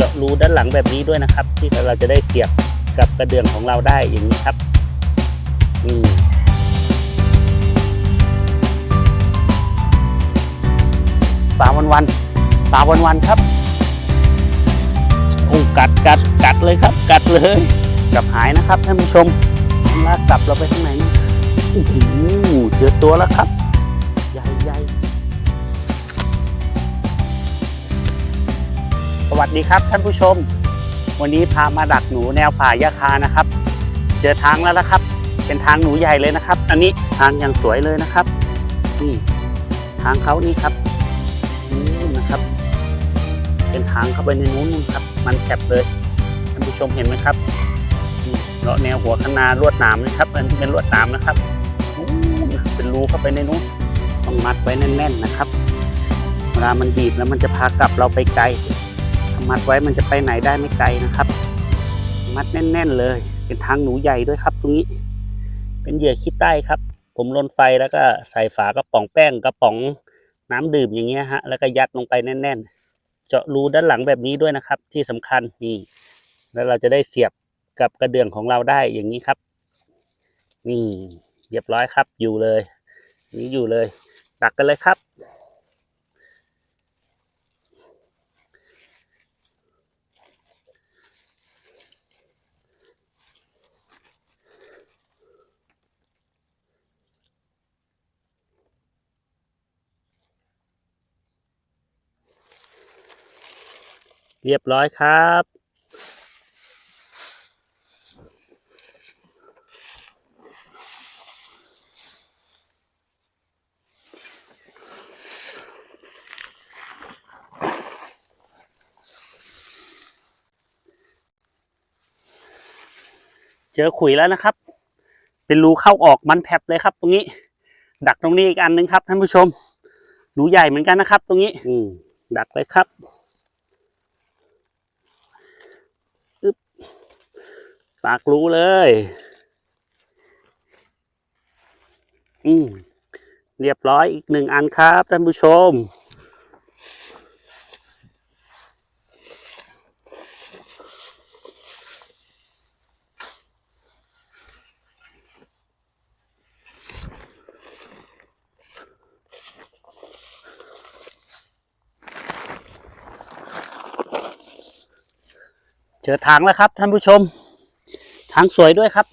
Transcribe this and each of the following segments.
เจาะรูด้านหลังแบบนี้ด้วยนะครับ ที่เราจะได้เสียบกับกระเดื่องของเราได้อย่างนี้ครับนี่ปลาวันวันปลาวันวันครับโอ้กัดกัดกัดเลยครับ กัดเลยกับหายนะครับท่านผู้ชมลากกลับเราไปข้างในนี่โอ้โหเจอตัวแล้วครับ วัสดีครับท่านผู้ชม วันนี้พามาดักหนูแนวป่ายาคานะครับ เจอทางแล้วนะครับ เป็นทางหนูใหญ่เลยนะครับ อันนี้ทางอย่างสวยเลยนะครับ นี่ทางเขานี่ครับนี่นะครับ เป็นทางเข้าไปในนู้นครับ มันแคบเลยท่านผู้ชมเห็นไหมครับนี่เลาะแนวหัวคนาลวดหนามนะครับอันนี้เป็นลวดหนามนะครับเป็นรูเข้าไปในนู้นต้องมัดไว้แน่น ๆนะครับเวลามันบีบแล้วมันจะพากลับเราไปไกล มัดไว้มันจะไปไหนได้ไม่ไกลนะครับ มัดแน่น ๆ เลย เป็นทางหนูใหญ่ด้วยครับ ตรงนี้ เป็นเหยื่อคิดได้ครับ ผมลนไฟแล้วก็ใส่ฝากระป๋องแป้งกระป๋องน้ำดื่มอย่างเงี้ยฮะ แล้วก็ยัดลงไปแน่น ๆ เจาะรูด้านหลังแบบนี้ด้วยนะครับ ที่สำคัญนี่ แล้วเราจะได้เสียบกับกระเดื่องของเราได้อย่างนี้ครับ นี่เรียบร้อยครับอยู่เลย นี่อยู่เลยตักกันเลยครับ เรียบร้อยครับ เจอขุยแล้วนะครับ เป็นรูเข้าออกมันแผบเลยครับ ตรงนี้ ดักตรงนี้อีกอันหนึ่งครับท่านผู้ชมหนูใหญ่เหมือนกันนะครับ ตรงนี้ อืมดักเลยครับอึ๊บ ปากรูเลย อืมเรียบร้อยอีกหนึ่งอันครับท่านผู้ชม เจอทางแล้วครับท่านผู้ชมางสวยด้วยครับ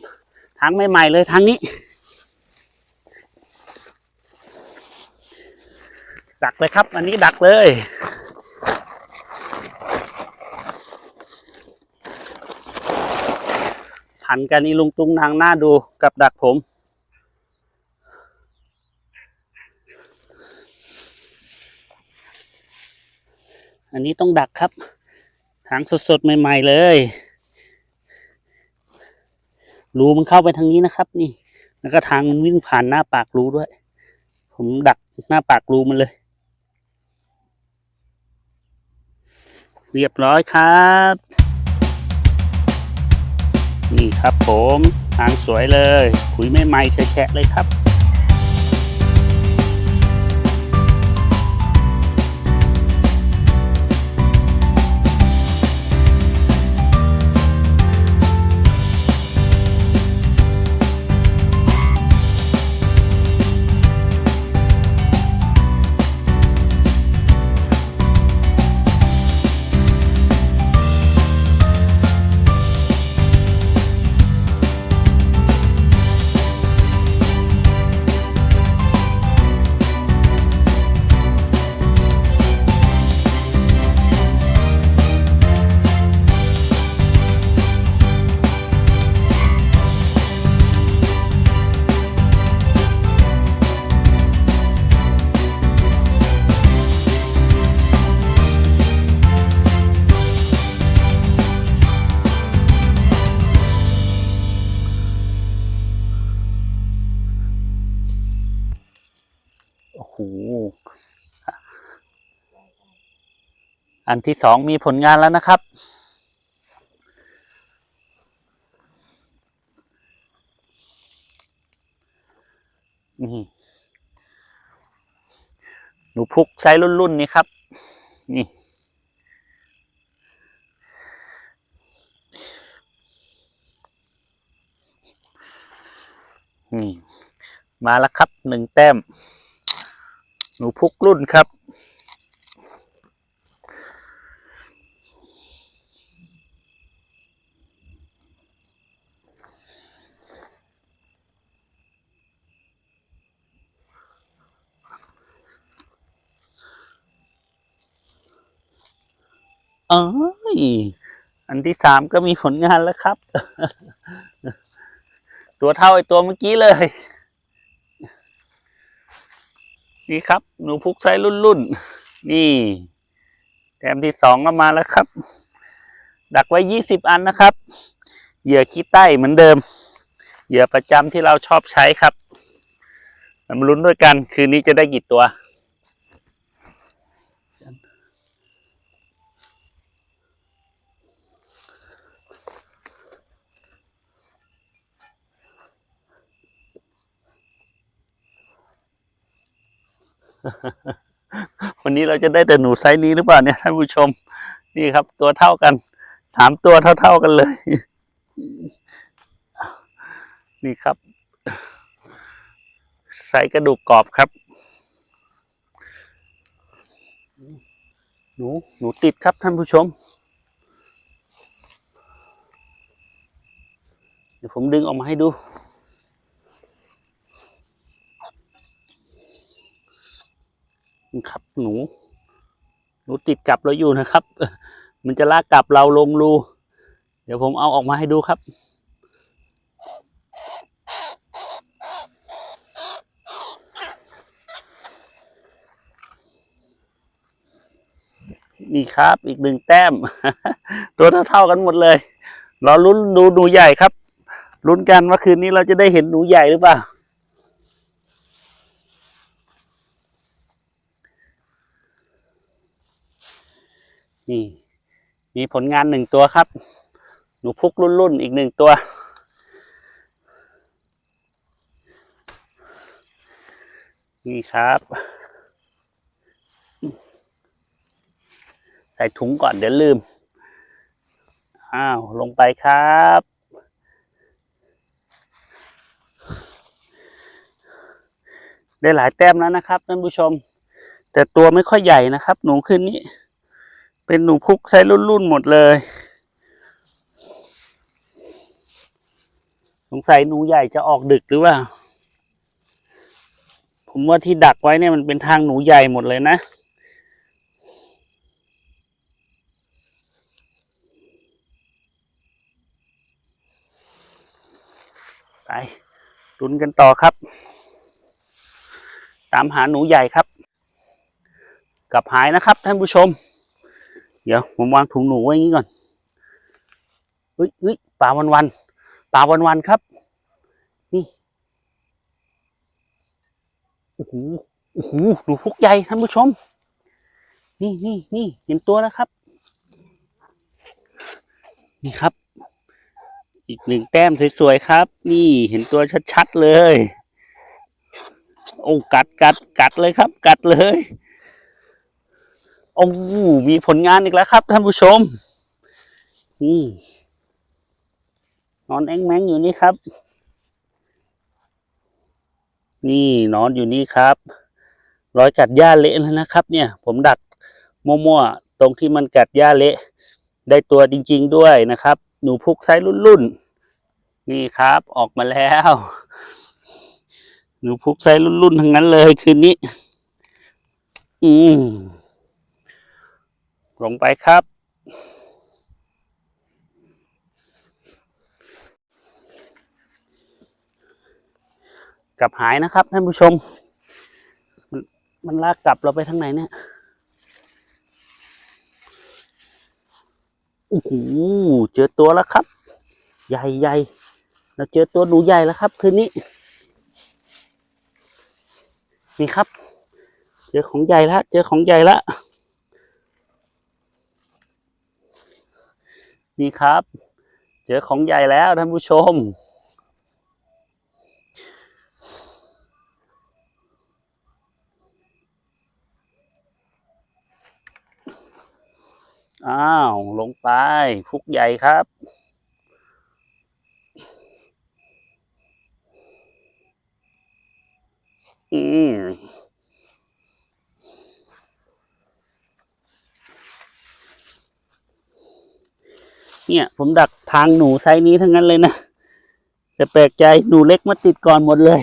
ทางใหม่ๆเลยทางนี้ดักเลยครับ อันนี้ดักเลย หันกันอีลุงตุงนางหน้าดูกับดักผม อันนี้ต้องดักครับทางสดๆ ใหม่ ๆ เลย รูมันเข้าไปทางนี้นะครับ นี่ แล้วก็ทางมันวิ่งผ่านหน้าปากรูด้วย ผมดักหน้าปากรูมันเลย เรียบร้อยครับ นี่ครับผม ทางสวยเลยขุยไม่ไหม่แฉะเลยครับ อันที่สองมีผลงานแล้วนะครับ นี่หนูพุกไซรุนรุ่นนี้ครับ นี่นี่ มาแล้วครับหนึ่งแต้ม หนูพุกรุ่นครับ เอ้ยอันที่สามก็มีผลงานแล้วครับ ตัวเท่าไอตัวเมื่อกี้เลย นี่ครับ หนูพุกไซรุ่นรุ่นนี่แถมที่สองก็มาแล้วครับ ดักไว้ยี่สิบอันนะครับ เหยื่อขี้ใต้เหมือนเดิม เหยื่อประจำที่เราชอบใช้ครับมาลุ้นด้วยกัน คืนนี้จะได้กี่ตัว วันนี้เราจะได้แต่หนูไซส์นี้หรือเปล่าเนี่ยท่านผู้ชม นี่ครับ ตัวเท่ากันสามตัวเท่าๆกันเลย นี่ครับไซส์กระดูกกรอบครับ หนูหนูติดครับท่านผู้ชม เดี๋ยวผมดึงออกมาให้ดู ครับ หนู หนูติดกับเราอยู่นะครับ มันจะลากกลับเราลงรู เดี๋ยวผมเอาออกมาให้ดูครับนี่ครับ อีกหนึ่งแต้ม ตัวเท่าๆกันหมดเลย เรอลุ้นดูหนูใหญ่ครับลุ้นกันว่าคืนนี้เราจะได้เห็นหนูใหญ่หรือเปล่า นี่ มีผลงานหนึ่งตัวครับ หนูพุกรุ่นรุ่นๆอีกหนึ่งตัว นี่ครับใส่ถุงก่อนเดี๋ยวลืม อ้าว ลงไปครับ ได้หลายแต้มแล้วนะครับท่านผู้ชม แต่ตัวไม่ค่อยใหญ่นะครับ หนูขึ้นนี้ เป็นหนูพุกไซส์รุ่นๆหมดเลย สงสัยหนูใหญ่จะออกดึกหรือเปล่า ผมว่าที่ดักไว้เนี่ยมันเป็นทางหนูใหญ่หมดเลยนะไปลุ้นกันต่อครับ ตามหาหนูใหญ่ครับ กลับหายนะครับท่านผู้ชม เดี๋ยวผมวางถุงหนูไว้อย่างนี้ก่อนเฮ้ยเฮ้ยปลาวันวันปลาวันวันครับ นี่โอ้โหโอ้โหหนูพุกใหญ่ท่านผู้ชม นี่นี่นี่เห็นตัวแล้วครับ นี่ครับ อีกหนึ่งแต้มสวยๆครับ นี่เห็นตัวชัดๆเลย โอ้กัดกัดกัดเลยครับ กัดเลย โอ้มีผลงานอีกแล้วครับ ท่านผู้ชมนี่นอนแองแมงอยู่นี่ครับ นี่นอนอยู่นี่ครับ รอยกัดหญ้าเละแล้วนะครับ เนี่ย ผมดักมั่วๆตรงที่มันกัดหญ้าเละ ได้ตัวจริง ๆ ด้วยนะครับ หนูพุกไซส์รุ่นๆนี่ครับ ออกมาแล้ว หนูพุกไซส์รุ่นๆทั้งนั้นเลยคืนนี้ อืม ลงไปครับ กลับหายนะครับท่านผู้ชม มันมันลากกลับเราไปทางไหนเนี่ยโอ้โหเจอตัวแล้วครับ ใหญ่ใหญ่เราเจอตัวหนูใหญ่แล้วครับ คืนนี้นี่ครับ เจอของใหญ่แล้วเจอของใหญ่ล้ว นี่ครับ เจอของใหญ่แล้วท่านผู้ชม อ้าว ลงไปฟุกใหญ่ครับอืม เนี่ย ผมดักทางหนูไซส์นี้ทั้งนั้นเลยนะแต่แปลกใจหนูเล็กมาติดก่อนหมดเลย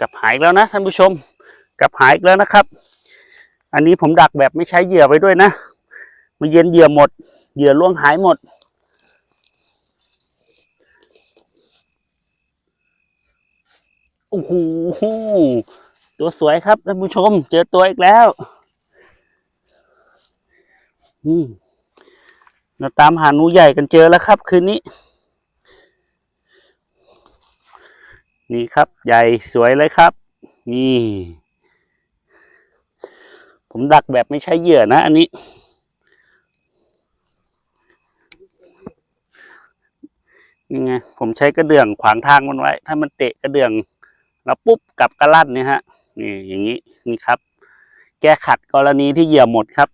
กับหายแล้วนะท่านผู้ชม กับหายแล้วนะครับ อันนี้ผมดักแบบไม่ใช้เหยื่อไว้ด้วยนะมาเย็นเหยื่อหมด เหยื่อล่วงหายหมด โอ้โห ตัวสวยครับท่านผู้ชม เจอตัวอีกแล้วอืมเราตามหาหนูใหญ่กันเจอแล้วครับ คืนนี้ นี่ครับใหญ่สวยเลยครับ นี่ ผมดักแบบไม่ใช้เหยื่อนะ อันนี้ นี่ไงผมใช้กระเดื่องขวางทางมันไว้ ถ้ามันเตะกระเดื่อง แล้วปุ๊บกลับกระลั่นเนี่ยฮะ นี่อย่างนี้นี่ครับ แก้ขัดกรณีที่เหยื่อหมดครับ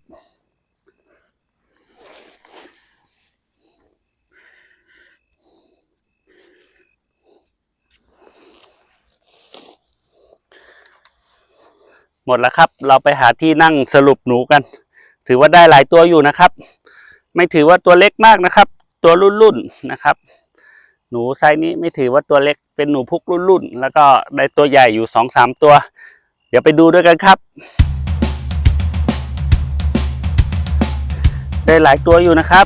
หมดแล้วครับ เราไปหาที่นั่งสรุปหนูกัน ถือว่าได้หลายตัวอยู่นะครับ ไม่ถือว่าตัวเล็กมากนะครับ ตัวรุ่นๆนนะครับ หนูไซส์นี้ไม่ถือว่าตัวเล็กเป็นหนูพุกรุ่นๆแล้วก็ได้ตัวใหญ่อยู่สองสามตัว เดี๋ยวไปดูด้วยกันครับ ได้หลายตัวอยู่นะครับ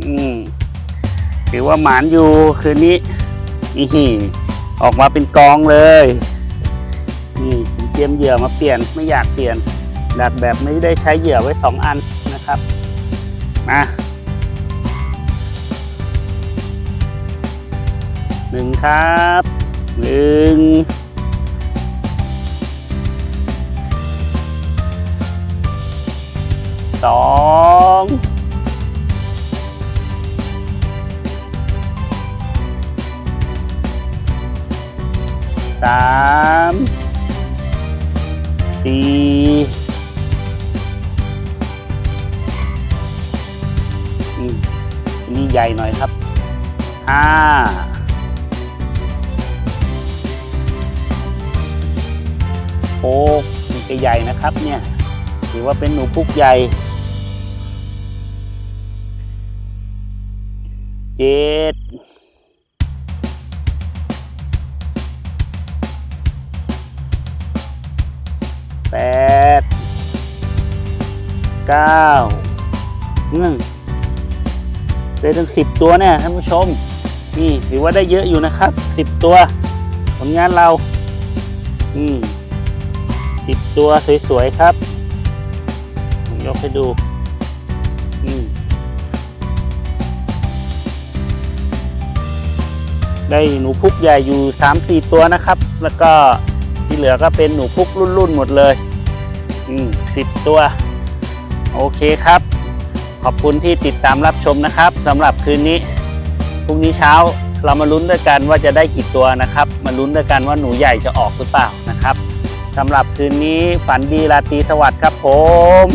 อืมถือว่าหมานอยู่คืนนี้นี่ออกมาเป็นกองเลย รียมเหยื่อมาเปลี่ยนไม่อยากเปลี่ยนดักแบบไม่ได้ใช้เหยื่อไว้สองอันนะครับมาหนึ่งครับหนึ่งสองสาม นนี่ใหญ่หน่อยครับห้าหกนี่ก็ใหญ่นะครับเนี่ยถือว่าเป็นหนูพุกใหญ่เจ็ดแปดเก้าอืม ได้ถึงสิบตัวเนี่ยท่านผู้ชม นี่ถือว่าได้เยอะอยู่นะครับสิบตัวผลงานเรา อืมสิบตัวสวยๆครับผมยกให้ดูอืมได้หนูพุกใหญ่อยู่สามสี่ตัวนะครับ แล้วก็ที่เหลือก็เป็นหนูพุกรุ่นๆหมดเลย อืมสิบตัว โอเคครับ ขอบคุณที่ติดตามรับชมนะครับสำหรับคืนนี้พรุ่งนี้เช้าเรามาลุ้นด้วยกันว่าจะได้กี่ตัวนะครับ มาลุ้นด้วยกันว่าหนูใหญ่จะออกหรือเปล่านะครับสำหรับคืนนี้ฝันดีราตรีสวัสดิ์ครับผม